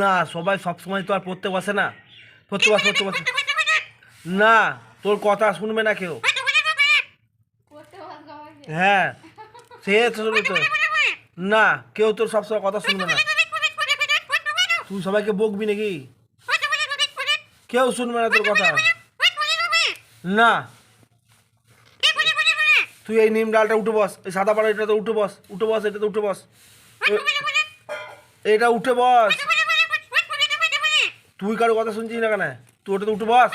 না সবাই সব সময় তো আর পড়তে বসে না পড়তে বস পড়তে বসে না তোর কথা শুনবে না কেউ হ্যাঁ সে তো শুনবে তো না কেউ তোর সবসময় কথা শুনবে না তুই সবাইকে বকবি নাকি কেউ শুনবে না তোর কথা না তুই এই নিম ডালটা উঠে বস এই সাদা পাড়া এটাতে উঠে বস উঠে বস এটাতে উঠে বস এটা উঠে বস তুই কারও কথা শুনছিস না কেন? তুই ওটাতে উঠে বস।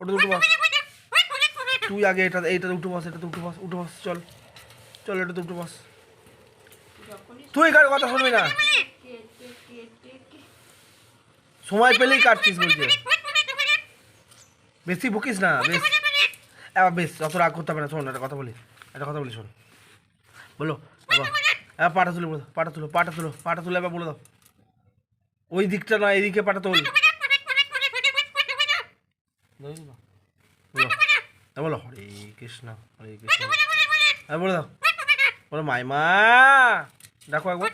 ওটাতে উঠে বস। তুই আগে এটা, এইটাতে উঠে বস, এটাতে উঠে বস উঠে বস, চল। চল, এটাতে উঠে বস। তুই কারও কথা শুনবি না। সময় পেলেই কাটছিস বলছে। বেশি বকিস না, বেশ। এবার বেশ, অত রাগ করতে হবে না, শোন, একটা কথা বলি, একটা কথা বলি, শোন। বলো এবার পাটা তুলে পাটা তুলো পাটা তুলো, পাটা তুলে এবার বলে দাও। ওই দিকটা না এদিকে পাটা তোল বলো, হরে কৃষ্ণ হরে কৃষ্ণ। হ্যাঁ বলে দাও, বলো, মাইমা। দেখো একবার।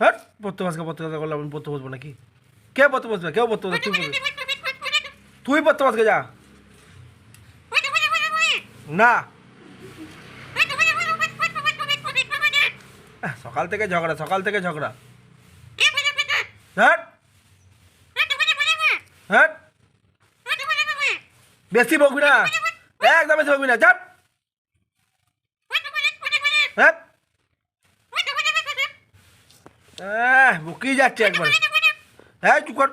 হ্যাঁ পড়তে বসকে পড়তে বসকে করলে আমি পড়তে বসবো নাকি? কে পড়তে বসবে? কেউ পড়তে বসবে? তুই তুই পড়তে বসকে যা। না। সকাল থেকে ঝগড়া, সকাল থেকে ঝগড়া। হ্যাঁ? হ্যাঁ? বেশি বকবি না। একদম বেশি বকবি না চাপ হ্যাঁ? বকেই যাচ্ছে একবার। হ্যাঁ চুপ কর।